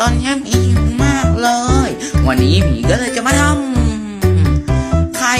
ตอนนี้มีหิวมากเลย วันนี้หมีก็เลยจะมาทำไข่